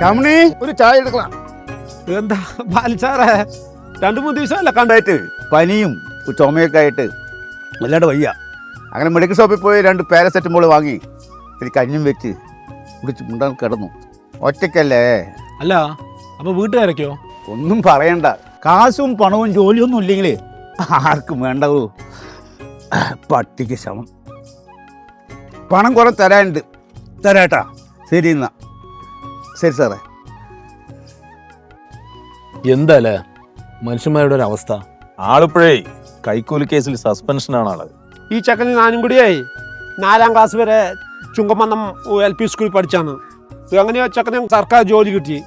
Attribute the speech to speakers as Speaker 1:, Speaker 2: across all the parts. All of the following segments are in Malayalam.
Speaker 1: ചമണി ഒരു ചായ എടുക്കണം.
Speaker 2: എന്താ ബാലിച്ചാറേ രണ്ടു മൂന്ന് ദിവസമല്ല
Speaker 1: കണ്ടായിട്ട്? പനിയും ചുമയൊക്കെ ആയിട്ട് വല്ലാണ്ട് വയ്യ. അങ്ങനെ മെഡിക്കൽ ഷോപ്പിൽ പോയി രണ്ട് പാരസെറ്റമോൾ വാങ്ങി. ഒരു കഞ്ഞും വെച്ച് കുടിച്ച് മുണ്ടാൻ കിടന്നു. ഒറ്റയ്ക്കല്ലേ?
Speaker 2: അല്ല അപ്പൊ വീട്ടുകാരൊക്കെയോ?
Speaker 1: ഒന്നും പറയണ്ട. കാശും പണവും ജോലിയൊന്നും ഇല്ലെങ്കിൽ ആർക്കും വേണ്ടവൂ പട്ടിക്ക് ശമം പണം കുറെ തരാനുണ്ട്. തരാട്ടാ. ശരി എന്നാ. ശരി സാറേ.
Speaker 2: എന്താല്ലേ മനുഷ്യന്മാരുടെ ഒരു അവസ്ഥ.
Speaker 3: ആളിപ്പോഴേ കൈക്കൂലി കേസിൽ സസ്പെൻഷൻ ആണ് ആൾ.
Speaker 4: ഈ ചെക്കന് ഞാനും കൂടിയായി നാലാം ക്ലാസ് വരെ ചുങ്കമന്നം എൽ പി സ്കൂളിൽ പഠിച്ചാണ്. അങ്ങനെ ചെക്കന് സർക്കാർ ജോലി കിട്ടി.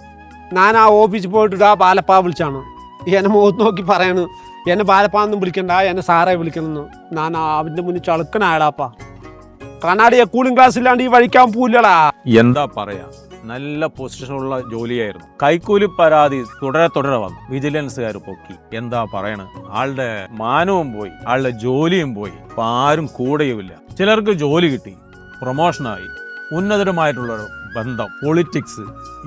Speaker 4: ഞാൻ ആ ഓഫീസിൽ പോയിട്ട് ആ ബാലപ്പ വിളിച്ചാണ്. എന്നെ മുഖത്ത് നോക്കി പറയാണ് എന്നെ ബാലപ്പാന്നും വിളിക്കണ്ട എന്നെ സാറേ വിളിക്കണമെന്ന് ഞാൻ അവന്റെ മുന്നിൽ ചളുക്കനായടാപ്പാ. കണ്ണാടിയെ കൂളിംഗ് ക്ലാസ് ഇല്ലാണ്ട് ഈ വഴിക്കാൻ പോലാ
Speaker 3: എന്താ പറയാ? നല്ല പൊസിഷനുള്ള ജോലിയായിരുന്നു. കൈക്കൂലി പരാതി തുടരെ തുടരെ വന്നു. വിജിലൻസുകാർ പൊക്കി. എന്താ പറയണ? ആളുടെ മാനവും പോയി. ആളുടെ ജോലിയും പോയി. ഇപ്പൊ ആരും കൂടെയുമില്ല. ചിലർക്ക് ജോലി കിട്ടി. പ്രൊമോഷനായി. ഉന്നതരുമായിട്ടുള്ള ബന്ധം. Politics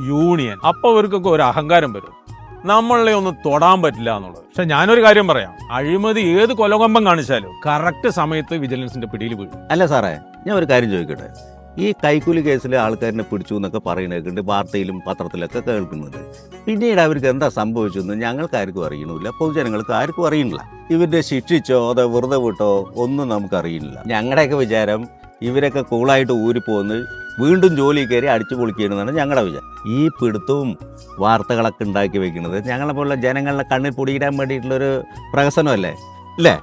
Speaker 3: union. അപ്പൊ അവർക്കൊക്കെ ഒരു അഹങ്കാരം വരും. നമ്മളെ ഒന്നും തൊടാൻ പറ്റില്ല എന്നുള്ളത്. പക്ഷെ ഞാനൊരു കാര്യം പറയാം. അഴിമതി ഏത് കൊലകൊമ്പം കാണിച്ചാലും കറക്റ്റ് സമയത്ത് വിജിലൻസിന്റെ പിടിയിൽ വീഴും.
Speaker 5: അല്ല സാറേ ഞാൻ ഒരു കാര്യം ചോദിക്കട്ടെ? ഈ കൈക്കൂലി കേസിലെ ആൾക്കാരിനെ പിടിച്ചു എന്നൊക്കെ പറയുന്നൊക്കെയുണ്ട് വാർത്തയിലും പത്രത്തിലൊക്കെ കേൾക്കുന്നുണ്ട് പിന്നീട് അവർക്ക് എന്താ സംഭവിച്ചെന്ന് ഞങ്ങൾക്ക് ആർക്കും അറിയണില്ല പൊതുജനങ്ങൾക്ക് ആർക്കും അറിയണില്ല. ഇവരുടെ ശിക്ഷിച്ചോ അതോ വെറുതെ വിട്ടോ ഒന്നും നമുക്കറിയില്ല ഞങ്ങളുടെയൊക്കെ വിചാരം ഇവരൊക്കെ കൂളായിട്ട് ഊരിപ്പോന്ന് വീണ്ടും ജോലി കയറി അടിച്ചു പൊളിക്കുകയാണെന്നാണ് ഞങ്ങളുടെ വിചാരം. ഈ പിടുത്തവും വാർത്തകളൊക്കെ ഉണ്ടാക്കി വെക്കുന്നത് ഞങ്ങളെ പോലുള്ള ജനങ്ങളുടെ കണ്ണിൽ പൊടിയിടാൻ വേണ്ടിയിട്ടുള്ളൊരു പ്രഹസനമല്ലേ? അല്ലേ?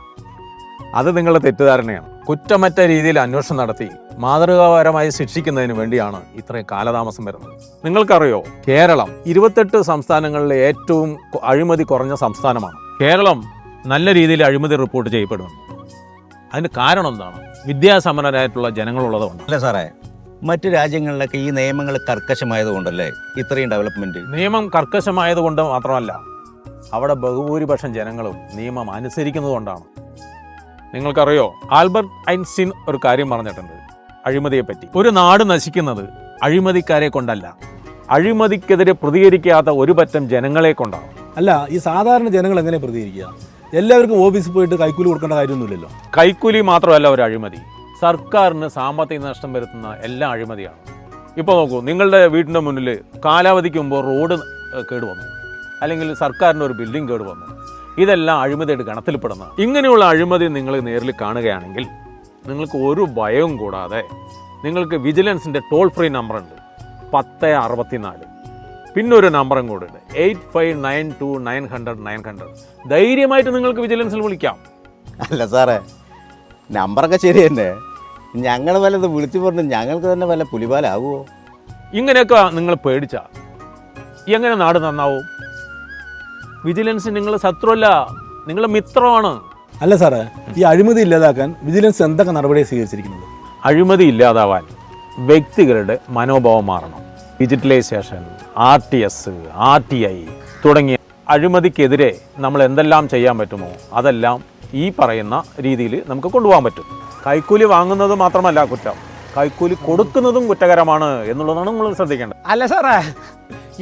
Speaker 3: അത് നിങ്ങളുടെ തെറ്റിദ്ധാരണയാണ്. കുറ്റമറ്റ രീതിയിൽ അന്വേഷണം നടത്തി. മാതൃകാപരമായി ശിക്ഷിക്കുന്നതിന് വേണ്ടിയാണ് ഇത്രയും കാലതാമസം വരുന്നത്. നിങ്ങൾക്കറിയോ? കേരളം ഇരുപത്തെട്ട് സംസ്ഥാനങ്ങളിലെ ഏറ്റവും അഴിമതി കുറഞ്ഞ സംസ്ഥാനമാണ്. കേരളം നല്ല രീതിയിൽ അഴിമതി റിപ്പോർട്ട് ചെയ്യപ്പെടുന്നു. അതിന് കാരണം എന്താണ്? വിദ്യാസമ്പന്നരായിട്ടുള്ള ജനങ്ങളുള്ളതുകൊണ്ട്.
Speaker 5: അല്ല സാറേ മറ്റു രാജ്യങ്ങളിലൊക്കെ ഈ നിയമങ്ങൾ കർക്കശമായത് കൊണ്ടല്ലേ ഇത്രയും ഡെവലപ്മെന്റ്
Speaker 3: നിയമം കർക്കശമായതുകൊണ്ട് മാത്രമല്ല അവിടെ ബഹുഭൂരിപക്ഷം ജനങ്ങളും നിയമം അനുസരിക്കുന്നതുകൊണ്ടാണ്. നിങ്ങൾക്കറിയോ? ആൽബർട്ട് ഐൻസ്റ്റീൻ ഒരു കാര്യം പറഞ്ഞിട്ടുണ്ട്. അഴിമതിയെ പറ്റി ഒരു നാട് നശിക്കുന്നത് അഴിമതിക്കാരെ കൊണ്ടല്ല. അഴിമതിക്കെതിരെ പ്രതികരിക്കാത്ത ഒരു പറ്റം ജനങ്ങളെ കൊണ്ടാണ്
Speaker 2: അല്ല ഈ സാധാരണ ജനങ്ങൾ എങ്ങനെ പ്രതികരിക്കുക? എല്ലാവർക്കും ഓഫീസിൽ പോയിട്ട് കൈക്കൂലി കൊടുക്കേണ്ട കാര്യമൊന്നുമില്ലല്ലോ.
Speaker 3: കൈക്കൂലി മാത്രമല്ല ഒരു അഴിമതി. സർക്കാരിന് സാമ്പത്തിക നഷ്ടം വരുത്തുന്ന എല്ലാ അഴിമതിയാണ്. ഇപ്പോൾ നോക്കൂ നിങ്ങളുടെ വീടിന്റെ മുന്നിൽ കാലാവധിക്ക് മുമ്പ് റോഡ് കേടുവന്നു അല്ലെങ്കിൽ സർക്കാരിന്റെ ഒരു ബിൽഡിംഗ് കേടുവന്നു ഇതെല്ലാം അഴിമതിയുടെ ഗണത്തിൽപ്പെടുന്ന. ഇങ്ങനെയുള്ള അഴിമതി നിങ്ങൾ നേരിൽ കാണുകയാണെങ്കിൽ നിങ്ങൾക്ക് ഒരു ഭയവും കൂടാതെ നിങ്ങൾക്ക് വിജിലൻസിന്റെ ടോൾ ഫ്രീ നമ്പറുണ്ട് പത്ത് അറുപത്തിനാല്. പിന്നെ ഒരു നമ്പറും കൂടെ ഉണ്ട്. Eight five nine two nine hundred nine hundred ധൈര്യമായിട്ട് നിങ്ങൾക്ക് വിജിലൻസിൽ വിളിക്കാം.
Speaker 5: അല്ല സാറേ നമ്പറൊക്കെ ശരി തന്നെ ഞങ്ങൾ വല്ലത് വിളിച്ചു പറഞ്ഞു ഞങ്ങൾക്ക് തന്നെ വല്ല പുലിപാലാകുമോ
Speaker 3: ഇങ്ങനെയൊക്കെ നിങ്ങൾ പേടിച്ച. എങ്ങനെ നാട് നന്നാവും? വിജിലൻസ് നിങ്ങൾ ശത്രുവല്ല നിങ്ങൾ മിത്രമാണ്.
Speaker 2: അല്ല സാറേ ഈ അഴിമതി ഇല്ലാതാക്കാൻ വിജിലൻസ് എന്തൊക്കെ നടപടി സ്വീകരിച്ചിരിക്കുന്നത്?
Speaker 3: അഴിമതി ഇല്ലാതാവാൻ വ്യക്തികളുടെ മനോഭാവം മാറണം. Digitalisation R T S R T I തുടങ്ങിയ അഴിമതിക്കെതിരെ നമ്മൾ എന്തെല്ലാം ചെയ്യാൻ പറ്റുമോ അതെല്ലാം ഈ പറയുന്ന രീതിയിൽ നമുക്ക് കൊണ്ടുപോകാൻ പറ്റും. കൈക്കൂലി വാങ്ങുന്നത് മാത്രമല്ല കുറ്റം. കൈക്കൂലി കൊടുക്കുന്നതും കുറ്റകരമാണ് എന്നുള്ളതാണ് നമ്മൾ ശ്രദ്ധിക്കേണ്ടത്.
Speaker 4: അല്ല സാറേ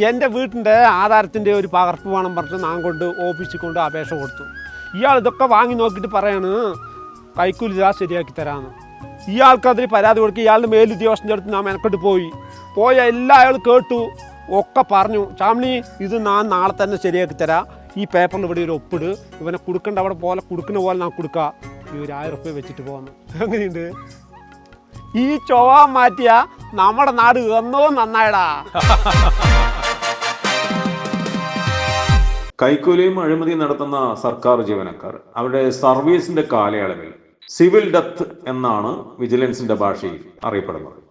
Speaker 4: എന്റെ വീട്ടിന്റെ ആധാരത്തിന്റെ ഒരു പകർപ്പ് വേണം പറഞ്ഞിട്ട് ഞാൻ കൊണ്ട് ഓഫീസിൽ കൊണ്ട് അപേക്ഷ കൊടുത്തു. ഇയാൾ ഇതൊക്കെ വാങ്ങി നോക്കിയിട്ട് പറയാണ് കൈക്കൂലി ഇതാ ശരിയാക്കി തരാമെന്ന് ഇയാൾക്കതിൽ പരാതി കൊടുക്കുക ഇയാളുടെ മേലുദ്യോഗസ്ഥന്റെ അടുത്ത് ഞാൻ മെനക്കെട്ട് പോയി. പോയ എല്ലാ അയാൾ കേട്ടു ഒക്കെ പറഞ്ഞു ചാമണി ഇത് ഞാൻ നാളെ തന്നെ ശരിയാക്കി തരാം. ഈ പേപ്പറിൽ ഇവിടെ ഒരു ഒപ്പിട്. ഇവനെ കൊടുക്കേണ്ട അവിടെ പോലെ കൊടുക്കുന്ന പോലെ ഞാൻ കൊടുക്കുക ഈ ഒരു ആയിരം റുപ്യ വെച്ചിട്ട് പോകുന്നു എങ്ങനെയുണ്ട്? ഈ ചൊവ്വ മാറ്റിയ നമ്മുടെ നാട് എന്നോ നന്നായടാ.
Speaker 3: കൈക്കൂലിയും അഴിമതിയും നടത്തുന്ന സർക്കാർ ജീവനക്കാർ അവരുടെ സർവീസിന്റെ കാലയളവിൽ സിവിൽ ഡെത്ത് എന്നാണ് വിജിലൻസിന്റെ ഭാഷയിൽ അറിയപ്പെടുന്നത്.